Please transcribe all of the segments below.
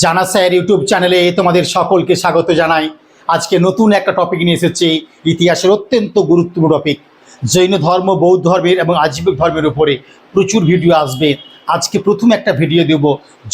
জানা sir YouTube চ্যানেলে তোমাদের সকলকে স্বাগত জানাই। আজকে নতুন একটা টপিক নিয়ে এসেছি, ইতিহাসের অত্যন্ত গুরুত্বপূর্ণ টপিক জৈন ধর্ম, বৌদ্ধ ধর্মের এবং আজীবিক ধর্মের উপরে প্রচুর ভিডিও আসবে। আজকে প্রথম একটা ভিডিও দেব।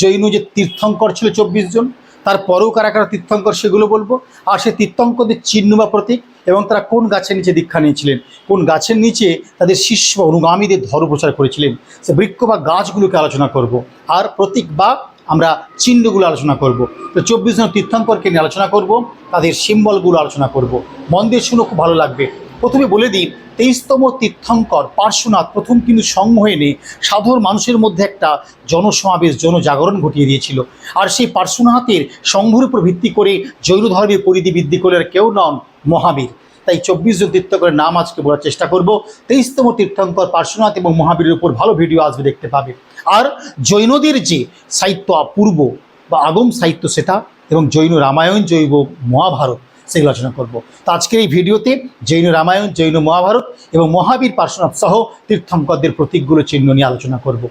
জৈন যে তীর্থঙ্কর ছিল চব্বিশ জন তারপরেও কারা কারা তীর্থঙ্কর সেগুলো বলব? আর সে তীর্থঙ্করদের চিহ্ন বা প্রতীক এবং তারা কোন গাছের নিচে দীক্ষা নিয়েছিলেন? কোন গাছের নিচে তাদের শিষ্য অনুগামীদের ধর্ম প্রচার করেছিলেন? সে বৃক্ষ বা গাছগুলোকে আলোচনা করব। আর প্রতীক বা আমরা চিহ্নগুলো আলোচনা করব। তো চব্বিশ জন তীর্থঙ্করকে নিয়ে আলোচনা করব, তাদের সিম্বলগুলো আলোচনা করব। মন দিয়ে শুনে খুব ভালো লাগবে। প্রথমে বলে দিই, তেইশতম তীর্থঙ্কর পার্শ্বনাথ প্রথম কিন্তু সঙ্গ হয়ে নিয়ে সাধারণ মানুষের মধ্যে একটা জনসমাবেশ, জনজাগরণ ঘটিয়ে দিয়েছিল। আর সেই পার্শ্বনাথের সংঘের উপর ভিত্তি করে জৈন ধর্মের পরিধি বৃদ্ধি করলে কেউ নন মহাবীর। তাই চব্বিশ জন তীর্থঙ্করের নাম আজকে বলার চেষ্টা করব। তেইশতম তীর্থঙ্কর পার্শ্বনাথ এবং মহাবীরের উপর ভালো ভিডিও আসবে দেখতে পাবে। আর জৈনদের যে সাহিত্য অপূর্ব বা আগম সাহিত্য সেটা এবং জৈন রামায়ণ, জৈব মহাভারত, সেগুলো আলোচনা করব। তো আজকের এই ভিডিওতে জৈন রামায়ণ, জৈন মহাভারত এবং মহাবীর পার্শ্বনাথ সহ তীর্থঙ্করদের প্রতীকগুলো চিহ্ন নিয়ে আলোচনা করব।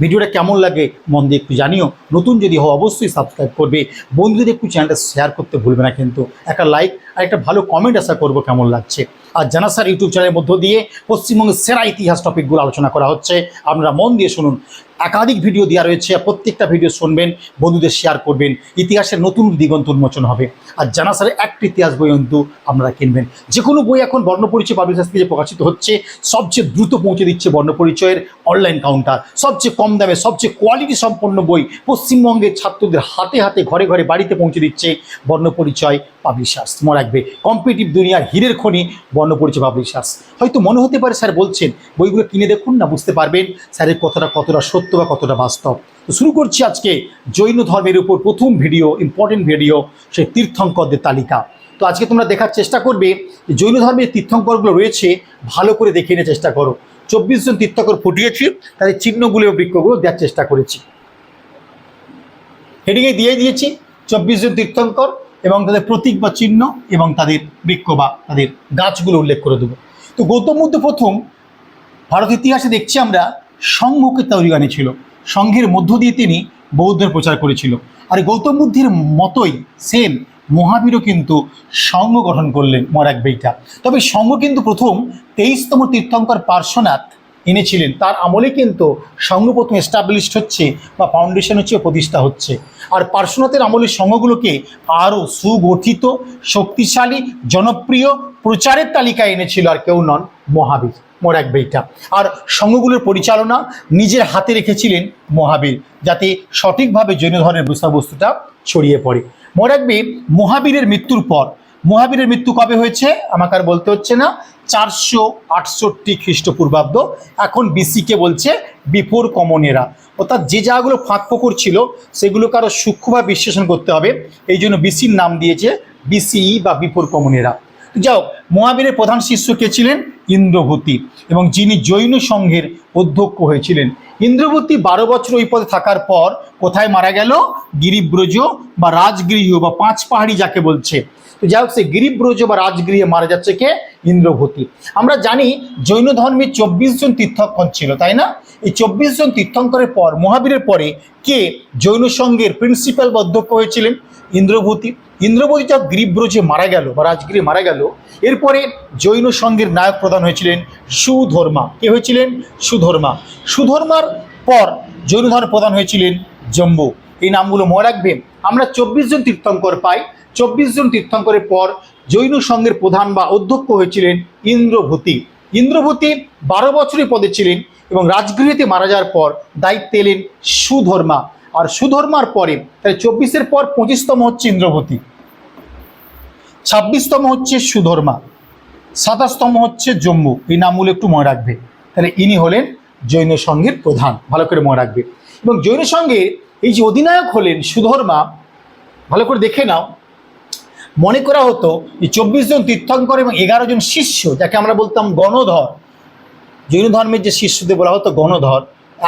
ভিডিওটা কেমন লাগে মন দিয়ে একটু জানিও। নতুন যদি হও অবশ্যই সাবস্ক্রাইব করবে। বন্ধুদের একটু চ্যানেলটা শেয়ার করতে ভুলবে না কিন্তু। একটা লাইক আর একটা ভালো কমেন্ট আশা করব কেমন লাগছে। আর জানা স্যার ইউটিউব চ্যানেলের মধ্য দিয়ে পশ্চিমবঙ্গের সেরা ইতিহাস টপিকগুলো আলোচনা করা হচ্ছে। আপনারা মন দিয়ে শুনুন। একাধিক ভিডিও দেওয়া রয়েছে প্রত্যেকটা ভিডিও শুনবেন, বন্ধুদের শেয়ার করবেন। ইতিহাসের নতুন দিগন্ত উন্মোচন হবে। আর জানা স্যারের একটা ইতিহাস বই কিন্তু আপনারা কিনবেন। যে কোনো বই এখন বর্ণপরিচয় পাবলিশার্স থেকে প্রকাশিত হচ্ছে। সবচেয়ে দ্রুত পৌঁছে দিচ্ছে বর্ণপরিচয়ের অনলাইন কাউন্টার সবচেয়ে কম দামে, সবচেয়ে কোয়ালিটি সম্পন্ন বই পশ্চিমবঙ্গের ছাত্রদের হাতে হাতে, ঘরে ঘরে বাড়িতে পৌঁছে দিচ্ছে বর্ণপরিচয় পাবলিশার্স মনে রাখবে কম্পিটিভ দুনিয়ার হীরের খনি বর্ণপরিচয় পাবলিশার্স হয়তো মনে হতে পারে স্যার বলছেন, বইগুলো কিনে দেখুন না, বুঝতে পারবেন স্যারের কথাটা কতটা সত্য বা কতটা বাস্তব। তো শুরু করছি আজকে জৈন ধর্মের উপর প্রথম ভিডিও ইম্পর্টেন্ট ভিডিও সেই তীর্থঙ্করদের তালিকা। তো আজকে তোমরা দেখার চেষ্টা করবে জৈন ধর্মের তীর্থঙ্করগুলো রয়েছে, ভালো করে দেখে নিয়ে চেষ্টা করো। চব্বিশ জন তীর্থঙ্কর ফুটিয়েছি, তাদের চিহ্নগুলো বৃক্ষগুলো দেওয়ার চেষ্টা করেছি। হেডিংয়ে দিয়ে দিয়েছি, চব্বিশ জন তীর্থঙ্কর এবং তাদের প্রতীক বা চিহ্ন এবং তাদের বৃক্ষ বা তাদের গাছগুলো উল্লেখ করে দেবো। তো গৌতম বুদ্ধ প্রথম ভারত ইতিহাসে দেখছি আমরা সংঘকে তৈরি আনিছিল সংঘের মধ্য দিয়ে তিনি বৌদ্ধের প্রচার করেছিল। আর গৌতম বুদ্ধের মতোই সেম মহাবীরও কিন্তু সংঘ গঠন করলেন মরাক বেইটা। তবে সংঘ কিন্তু প্রথম তেইশতম তীর্থঙ্কর পার্শ্বনাথ এনেছিলেন তার আমলে কিন্তু সংঘ প্রথম এস্টাবলিশড হচ্ছে বা ফাউন্ডেশন হচ্ছে প্রতিষ্ঠা হচ্ছে। আর পার্শ্বনাথের আমলের সংঘগুলোকে আরও সুগঠিত, শক্তিশালী, জনপ্রিয় প্রচারের তালিকায় এনেছিল আর কেউ নন মহাবীর, মোরাক বেইটা। আর সংঘগুলোর পরিচালনা নিজের হাতে রেখেছিলেন মহাবীর, যাতে সঠিকভাবে জৈন ধর্মের বিষয়বস্তুটা ছড়িয়ে পড়ে। মনে রাখবে মহাবীরের মৃত্যুর পর, মহাবীরের মৃত্যু কবে হয়েছে আমাকে আর বলতে হচ্ছে না। চারশো আটষট্টি খ্রিস্টপূর্বাব্দ। এখন বিসিকে বলছে বিফোর কমনেরা। অর্থাৎ যে জায়গাগুলো ফাঁক ফোকর ছিল, সেগুলোকে আরও সূক্ষ্মভাবে বিশ্লেষণ করতে হবে। এই জন্য বিসির নাম দিয়েছে বিসিই বা বিফোর কমনেরা। যাও মহাবীরের প্রধান শিষ্য কে ছিলেন? ইন্দ্রভূতি এবং যিনি জৈন সংঘের অধ্যক্ষ হয়েছিলেন। ইন্দ্রভূতি বারো বছর ওই পদে থাকার পর কোথায় মারা গেল? গিরিব্রজ বা রাজগৃহ বা পাঁচ পাহাড়ি যাকে বলছে। তো যাই হোক, সে গিরিব্রজ বা রাজগৃহে মারা যাচ্ছে কে? ইন্দ্রভূতি। আমরা জানি জৈন ধর্মে চব্বিশ জন তীর্থঙ্কর ছিল, তাই না? এই চব্বিশ জন তীর্থঙ্করের পর, মহাবীরের পরে কে জৈন সংঘের প্রিন্সিপাল বা অধ্যক্ষ হয়েছিলেন? ইন্দ্রভূতি। ইন্দ্রভূতি যা গিরিব্রজে মারা গেল বা রাজগিরি মারা গেল, এরপরে জৈন সংঘের নায়ক প্রধান হয়েছিলেন সুধর্মা। কে হয়েছিলেন? সুধর্মা। সুধর্মার পর জৈন ধর্মের প্রধান হয়েছিলেন জম্বু। এই নামগুলো মনে রাখবেন। আমরা চব্বিশ জন তীর্থঙ্কর পাই। চব্বিশ জন তীর্থঙ্করের পর জৈন সংঘের প্রধান বা অধ্যক্ষ হয়েছিলেন ইন্দ্রভূতি। ইন্দ্রভূতি বারো বছরের পদে ছিলেন এবং রাজগৃহীতে মারা যাওয়ার পর দায়িত্বে এলেন সুধর্মা। আর সুধর্মার পরে তাহলে চব্বিশের পর পঁচিশতম হচ্ছে ইন্দ্রভূতি। ছাব্বিশতম হচ্ছে সুধর্মা। সাতাশতম হচ্ছে জম্মু। এই নামগুলো একটু মনে রাখবে। তাহলে ইনি হলেন জৈন সংঘের প্রধান। ভালো করে মনে রাখবে। এবং জৈন সংঘের এই যে অধিনায়ক হলেন সুধর্মা ভালো করে দেখে নাও। মনে করা হতো যে চব্বিশ জন তীর্থঙ্কর এবং এগারো জন শিষ্য, যাকে আমরা বলতাম গণধর, জৈন ধর্মের যে শিষ্যদের বলা হতো গণধর,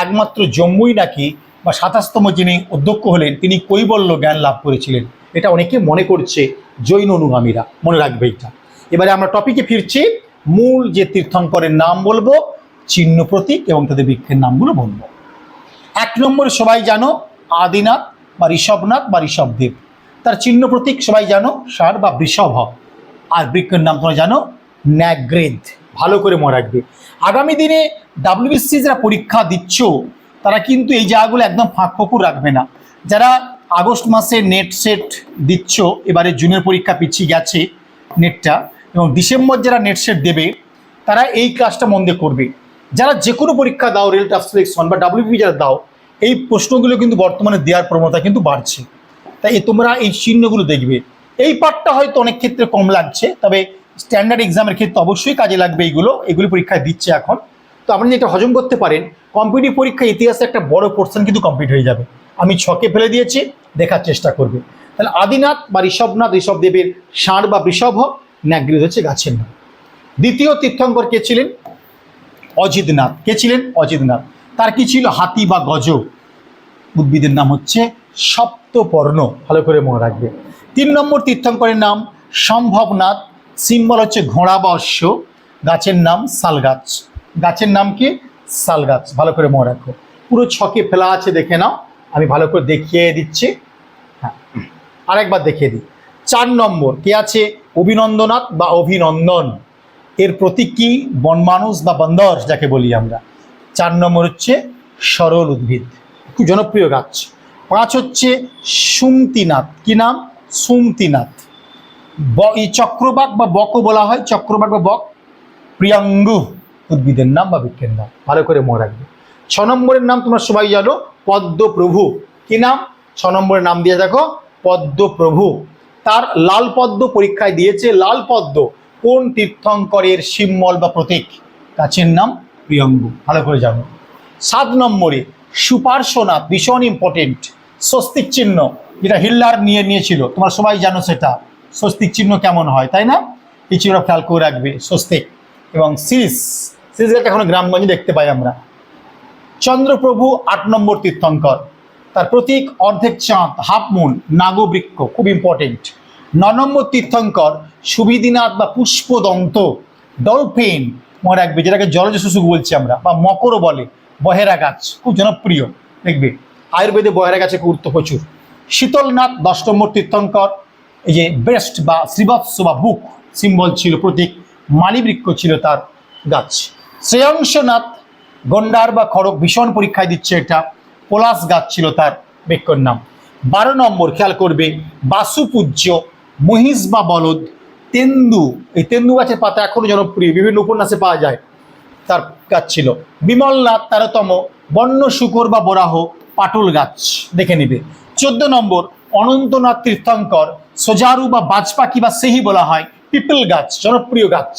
একমাত্র জম্মুই নাকি বা সাতাশতম যিনি অধ্যক্ষ হলেন, তিনি কৈবল্য জ্ঞান লাভ করেছিলেন। এটা অনেকে মনে করছে জৈন অনুগামীরা, মনে রাখবে এটা। এবারে আমরা টপিকে ফিরছি, মূল যে তীর্থঙ্করের নাম বলব, চিহ্ন প্রতীক এবং তাদের বৃক্ষের নামগুলো বলব। এক নম্বরে সবাই জানো আদিনাথ বা ঋষভনাথ বা ঋষভদেব। তার চিহ্ন প্রতীক সবাই জানো ষাঁড় বা বৃষভ। আর বৃক্ষের নাম তোমরা জানো ন্যাগ্রেদ ভালো করে মনে রাখবে। আগামী দিনে ডাব্লিউবিসি যারা পরীক্ষা দিচ্ছ, তারা কিন্তু এই জায়গাগুলো একদম ফাঁক ফকুর রাখবে না। যারা আগস্ট মাসে নেট সেট দিচ্ছ, এবারে জুনের পরীক্ষা পিছিয়ে গেছে নেটটা, এবং ডিসেম্বর যারা নেট সেট দেবে, তারা এই ক্লাসটা মন্দে করবে। যারা যে কোনো পরীক্ষা দাও, রেল টাফ সিলেকশন বা ডাব্লিউপি যারা দাও এই প্রশ্নগুলো কিন্তু বর্তমানে দেওয়ার প্রবণতা কিন্তু বাড়ছে। তাই তোমরা এই চিহ্নগুলো দেখবে। এই পার্টটা হয়তো অনেক ক্ষেত্রে কম লাগছে, তবে স্ট্যান্ডার্ড এক্সামের ক্ষেত্রে অবশ্যই কাজে লাগবে এইগুলো। এগুলি পরীক্ষায় দিচ্ছে এখন। তো আপনি যেটা হজম করতে পারেন। কম্পিটিভ পরীক্ষা ইতিহাসে একটা বড় পোর্শন কিন্তু কমপ্লিট হয়ে যাবে। আমি ছকে ফেলে দিয়েছি, দেখার চেষ্টা করবে। তাহলে আদিনাথ বা ঋষভনাথ, ঋষভদেবের ষাঁড় বা বৃষভ ন্যাগৃত হচ্ছে গাছের নাম। দ্বিতীয় তীর্থঙ্কর কে ছিলেন? অজিতনাথ। কে ছিলেন? অজিতনাথ। তার কি ছিল? হাতি বা গজ উদ্ভিদের নাম হচ্ছে সপ্তপর্ণ। ভালো করে মনে রাখবে। তিন নম্বর তীর্থঙ্করের নাম সম্ভবনাথ। সিম্বল হচ্ছে ঘোড়া বা অশ্ব। গাছের নাম শাল গাছ গাছের নাম কি? শাল গাছ ভালো করে মনে রাখো। পুরো ছকে ফেলা আছে, দেখে নাও। আমি ভালো করে দেখিয়ে দিচ্ছি। হ্যাঁ। আরেকবার দেখিয়ে দিই। চার নম্বর, কে আছে? অভিনন্দনাথ বা অভিনন্দন। এর প্রতীক কি? বনমানুষ বা বন্দর, যাকে বলি আমরা। চার নম্বর হচ্ছে সরল উদ্ভিদ। খুব জনপ্রিয় গাছ। পাঁচ হচ্ছে সুমতিনাথ। কি নাম? সুমতিনাথ। ব, এই চক্রবাক বা বকও বলা হয়, চক্রবাক বা বক। প্রিয়াঙ্গু উদ্ভিদের নাম বা বৃক্ষের নাম। ভালো করে মনে রাখবে। ছ নম্বরের নাম তোমরা সবাই জানো, পদ্মপ্রভু। কি নাম? ছ নম্বরের নাম দিয়ে দেখো, পদ্মপ্রভু। তার লাল পদ্ম পরীক্ষায় দিয়েছে, লাল পদ্ম। কোন তীর্থঙ্করের সিম্বল বা প্রতীক? গাছের নাম প্রিয়ঙ্গু। ভালো করে জানো। সাত নম্বরে সুপার্শ্বনাথ ভীষণ ইম্পর্টেন্ট স্বস্তিক চিহ্ন, যেটা হিল্লার নিয়ে নিয়েছিল। তোমরা সবাই জানো সেটা। স্বস্তিক চিহ্ন কেমন হয়, তাই না? এই চিহ্ন খেয়াল করে রাখবে, স্বস্তিক। এবং সিরিজ সিরিজটা এখন গ্রামগঞ্জে দেখতে পাই আমরা। চন্দ্রপ্রভু আট নম্বর তীর্থঙ্কর। তার প্রতীক অর্ধেক চাঁদ, হাফ মুন, নাগবৃক্ষ, খুব ইম্পর্টেন্ট ন নম্বর তীর্থঙ্কর, সুবিদিনাথ বা পুষ্পদন্ত, ডলফিন মনে রাখবে যেটাকে জলজ শুশুক বলছি আমরা, বা মকরও বলে, বহেরা গাছ, খুব জনপ্রিয়, দেখবে। আয়ুর্বেদে বহেরা গাছে গুরুত্ব প্রচুর। শীতলনাথ, দশ নম্বর তীর্থঙ্কর, এই যে ব্রেস্ট বা শ্রীবৎস বা বুক সিম্বল ছিল, প্রতীক মালিবৃক্ষ ছিল তার গাছ। শ্রেয়াংশনাথ, গন্ডার বা খড়গ ভীষণ পরীক্ষায় দিচ্ছে এটা, পলাশ গাছ ছিল তার বৃক্ষর নাম। বারো নম্বর, খেয়াল করবে, বাসুপূজ্য, মহিষ বা বলদ তেন্দু, এই তেন্দু গাছের পাতা এখনও জনপ্রিয়, বিভিন্ন উপন্যাসে পাওয়া যায়। তার গাছ ছিল। বিমলনাথ তেরোতম বন্য শুকর বা বরাহ, পাটল গাছ, দেখে নিবে। চোদ্দ নম্বর, অনন্তনাথ তীর্থঙ্কর, সোজারু বা বাজপাখি বা সেহি বলা হয়, পিপল গাছ, জনপ্রিয় গাছ।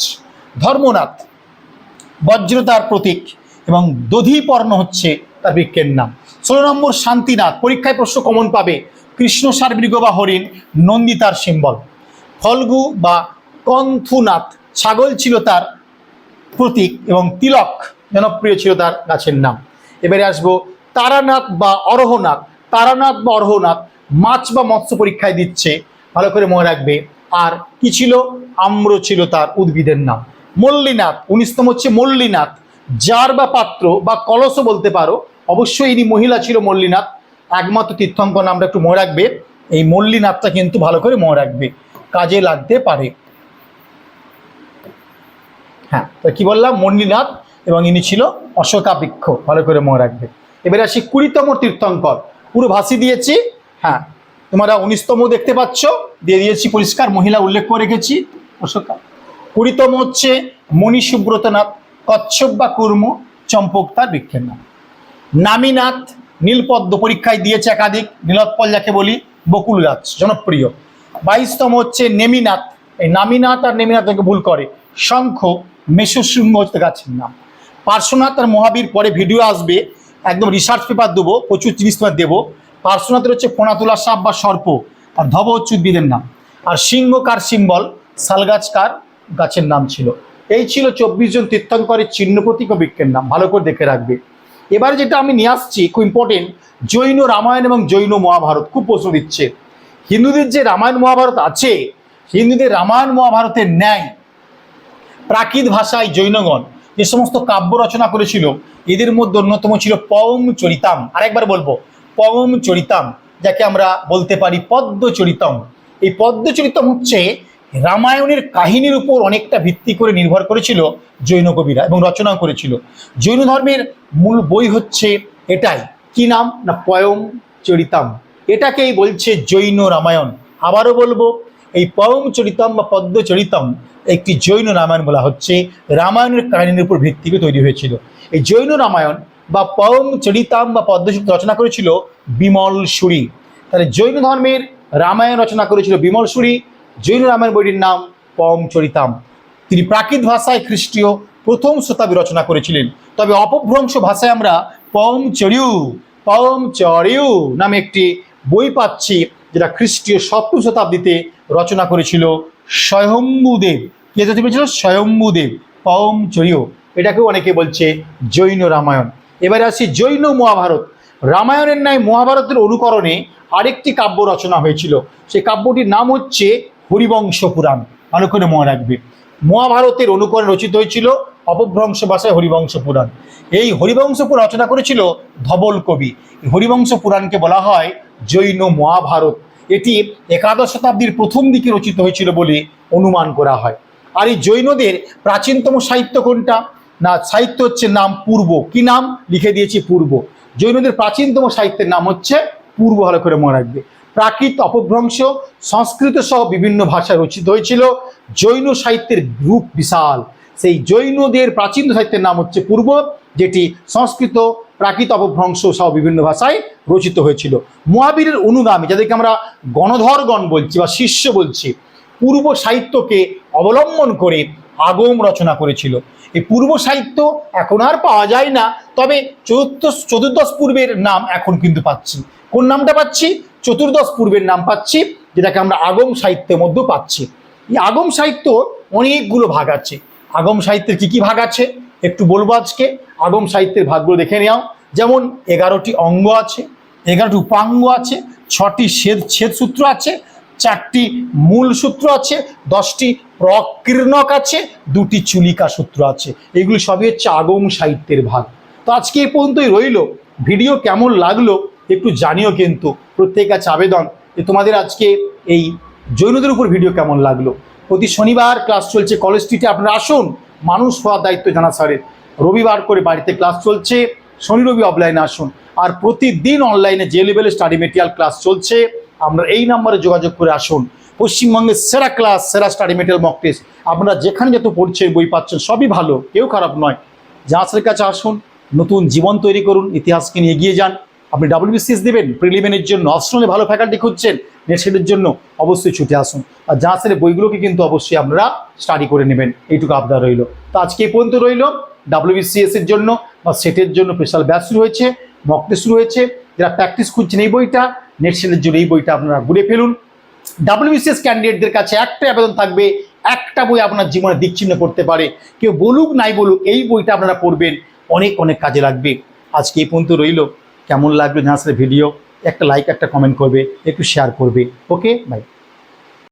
ধর্মনাথ বজ্রতার প্রতীক এবং দধিপর্ণ হচ্ছে তার বৃক্ষের নাম। ষোলো নম্বর, শান্তিনাথ, পরীক্ষায় প্রশ্ন কমন পাবে কৃষ্ণসার মৃগ বা হরিণ নন্দিতার সিম্বল ফলগু বা কন্থুনাথ। ছাগল ছিল তার প্রতীক এবং তিলক জনপ্রিয় ছিল তার গাছের নাম। এবারে আসব তারানাথ বা অরহনাথ। তারানাথ বা অরহনাথ মাছ বা মৎস্য পরীক্ষায় দিচ্ছে, ভালো করে মনে রাখবে। আর কি ছিল? আম্র ছিল তার উদ্ভিদের নাম। মল্লিনাথ উনিশতম হচ্ছে মল্লিনাথ। জার বা পাত্র বা কলসও বলতে পারো, অবশ্যই ইনি মহিলা ছিল মল্লিনাথ। একমাত্র তীর্থঙ্কর নামটা একটু মনে রাখবে। এই মল্লিনাথটা কিন্তু ভালো করে মনে রাখবে। কাজে লাগতে পারে। হ্যাঁ তো কি বললাম? মল্লিনাথ এবং ইনি ছিল অশোকা বৃক্ষ ভালো করে মনে রাখবে। এবারে আসি কুড়িতম তীর্থঙ্কর। পুরো ভাসি দিয়েছি। হ্যাঁ তোমরা উনিশতম দেখতে পাচ্ছ। দিয়ে দিয়েছি পরিষ্কার, মহিলা উল্লেখ করে রেখেছি। অশোকা। কুড়িতম হচ্ছে মণি সুব্রতনাথ, কচ্ছপ বা কুর্ম, চম্পক তার বৃক্ষের নাম। নামিনাথ নীলপদ্ম পরীক্ষায় দিয়েছে একাধিক, নীলোৎপল যাকে বলি বকুল গাছ জনপ্রিয়। বাইশতম হচ্ছে নেমিনাথ। এই নামিনাথ আর নেমিনাথ ভুল করে। শঙ্খ মেষশৃঙ্গ হচ্ছে গাছের নাম। পার্শ্বনাথ আর মহাবীর পরে ভিডিও আসবে। একদম রিসার্চ পেপার দেবো, প্রচুর জিনিস তোমার দেবো। পার্শ্বনাথের হচ্ছে ফোনাতুলা সাপ বা সর্প, আর ধব হচ্ছে উদ্ভিদের নাম। আর সিংহ কার সিম্বল শালগাছ কার? গাছের নাম ছিল। এই ছিল চব্বিশ জন তীর্থঙ্করের চিহ্ন প্রতীক বৃক্ষের নাম। ভালো করে দেখে রাখবে। এবার যেটা আমি নিয়ে আসছি, খুব ইম্পর্টেন্ট জৈন রামায়ণ এবং জৈন মহাভারত। খুব প্রশ্ন দিচ্ছে। হিন্দুদের যে রামায়ণ মহাভারত আছে, হিন্দুদের রামায়ণ মহাভারতের ন্যায়, প্রাকৃত ভাষায় জৈনগণ যে সমস্ত কাব্য রচনা করেছিল, এদের মধ্যে অন্যতম ছিল পবম চরিতাম। আরেকবার বলব, পবম চরিতাম, যাকে আমরা বলতে পারি পদ্ম চরিতম। এই পদ্মচরিতম হচ্ছে রামায়ণের কাহিনীর উপর অনেকটা ভিত্তি করে নির্ভর করেছিল জৈন কবিরা এবং রচনা করেছিল। জৈন ধর্মের মূল বই হচ্ছে এটাই। কি নাম? না, পয়ম চরিতম। এটাকেই বলছে জৈন রামায়ণ। আবারও বলব, এই পয়ম চরিতম বা পদ্মচরিতম একটি জৈন রামায়ণ বলা হচ্ছে। রামায়ণের কাহিনীর উপর ভিত্তি করে তৈরি হয়েছিল। এই জৈন রামায়ণ বা পয়ম চরিতাম বা পদ্মচরিত রচনা করেছিল বিমল সুরি। তাহলে জৈন ধর্মের রামায়ণ রচনা করেছিল বিমল সুরি। জৈন রামায়ণ বইটির নাম পম চরিতাম। তিনি প্রাকৃত ভাষায় খ্রিস্টীয় প্রথম শতাব্দী রচনা করেছিলেন। তবে অপভ্রংশ ভাষায় আমরা পম চরিউ পম চরিউ নামে একটি বই পাচ্ছি, যেটা খ্রিস্টীয় সপ্তম শতাব্দীতে রচনা করেছিল স্বয়ম্ভুদেব কে রচনা করেছিল স্বয়ম্ভুদেব পম চরিউ এটাকেও অনেকে বলছে জৈন রামায়ণ। এবারে আসি জৈন মহাভারত। রামায়ণের ন্যায় মহাভারতের অনুকরণে আরেকটি কাব্য রচনা হয়েছিল। সেই কাব্যটির নাম হচ্ছে হরিবংশ পুরাণ। করে মনে রাখবে মহাভারতের অনুকরণ রচিত হয়েছিল অপভ্রংশ ভাষায় হরিবংশ পুরাণ। এই হরিবংশ পুরাণ রচনা করেছিল ধবল কবি। হরিবংশ পুরাণকে বলা হয় জৈন মহাভারত। এটি একাদশ শতাব্দীর প্রথম দিকে রচিত হয়েছিল বলে অনুমান করা হয়। আর এই জৈনদের প্রাচীনতম সাহিত্য কোনটা? না, সাহিত্য হচ্ছে নাম পূর্ব। কি নাম? লিখে দিয়েছি পূর্ব। জৈনদের প্রাচীনতম সাহিত্যের নাম হচ্ছে পূর্ব ভালো করে মনে রাখবে। প্রাকৃত অপভ্রংশ সংস্কৃত সহ বিভিন্ন ভাষায় রচিত হয়েছিল। জৈন সাহিত্যের গ্রুপ বিশাল। সেই জৈনদের প্রাচীন সাহিত্যের নাম হচ্ছে পূর্ব, যেটি সংস্কৃত, প্রাকৃত অপভ্রংশ সহ বিভিন্ন ভাষায় রচিত হয়েছিল। মহাবীরের অনুগামী, যাদেরকে আমরা গণধরগণ বলছি বা শিষ্য বলছি, পূর্ব সাহিত্যকে অবলম্বন করে আগম রচনা করেছিল। এই পূর্ব সাহিত্য এখন আর পাওয়া যায় না, তবে চতুর্দশ চতুর্দশ পূর্বের নাম এখন কিন্তু পাচ্ছি। কোন নামটা পাচ্ছি? চতুর্দশ পূর্বের নাম পাচ্ছি, যেটাকে আমরা আগম সাহিত্যের মধ্যেও পাচ্ছি। এই আগম সাহিত্য অনেকগুলো ভাগ আছে। আগম সাহিত্যের কি কি ভাগ আছে? একটু বলব আজকে। আগম সাহিত্যের ভাগগুলো দেখে নেওয়া যেমন এগারোটি অঙ্গ আছে, এগারোটি উপাঙ্গ আছে, ছটি ছেদ ছেদ সূত্র আছে, চারটি মূল সূত্র আছে, দশটি প্রকীর্ণক আছে, দুটি চুলিকা সূত্র আছে। এগুলি সবই হচ্ছে আগম সাহিত্যের ভাগ। তো আজকে এই পর্যন্তই রইল। ভিডিও কেমন লাগল একটু জানিও কিন্তু। প্রত্যেক কাছে আবেদন যে তোমাদের আজকে এই জৈনদের উপর ভিডিও কেমন লাগল। প্রতি শনিবার ক্লাস চলছে কলেজ স্ট্রিটে। আপনারা আসুন, মানুষ হওয়ার দায়িত্ব জানা স্যারের। রবিবার করে বাড়িতে ক্লাস চলছে, শনি রবি অফলাইনে আসুন। আর প্রতিদিন অনলাইনে যে লেভেলে স্টাডি মেটেরিয়াল ক্লাস চলছে আমরা এই নাম্বারে যোগাযোগ করে আসুন। পশ্চিমবঙ্গের সেরা ক্লাস সেরা স্টাডি মেটেরিয়াল মক টেস্ট আপনারা যেখানে যত পড়ছেন বই পাচ্ছেন, সবই ভালো, কেউ খারাপ নয়। জাহাজের কাছে আসুন, নতুন জীবন তৈরি করুন, ইতিহাসকে নিয়ে এগিয়ে যান। আপনি ডাব্লিউবিসিএস দেবেন প্রিলিমিনের জন্য অপশনালে ভালো ফ্যাকাল্টি খুঁজছেন নেট সেটের জন্য অবশ্যই ছুটে আসুন। আর যা জাহাজের বইগুলোকে কিন্তু অবশ্যই আপনারা স্টাডি করে নেবেন। এইটুকু আপনার রইল। তো আজকে এই পর্যন্ত রইল। ডাব্লিউবিসিএস এর জন্য বা সেটের জন্য স্পেশাল ব্যাচ শুরু হয়েছে মক শুরু হয়েছে। যারা প্র্যাকটিস খুঁজছেন এই বইটা নেট সেটের জন্য এই বইটা আপনারা ঘুরে ফেলুন। ডাব্লিউবিসিএস ক্যান্ডিডেটদের কাছে একটা আবেদন থাকবে, একটা বই আপনার জীবনে দিকচিহ্ন করতে পারে। কেউ বলুক, নাই বলুক, এই বইটা আপনারা পড়বেন। অনেক অনেক কাজে লাগবে। আজকে এই পর্যন্ত রইল। কেমন লাগল জানাসের ভিডিও একটা লাইক একটা কমেন্ট করবে একটু শেয়ার করবে। Okay bye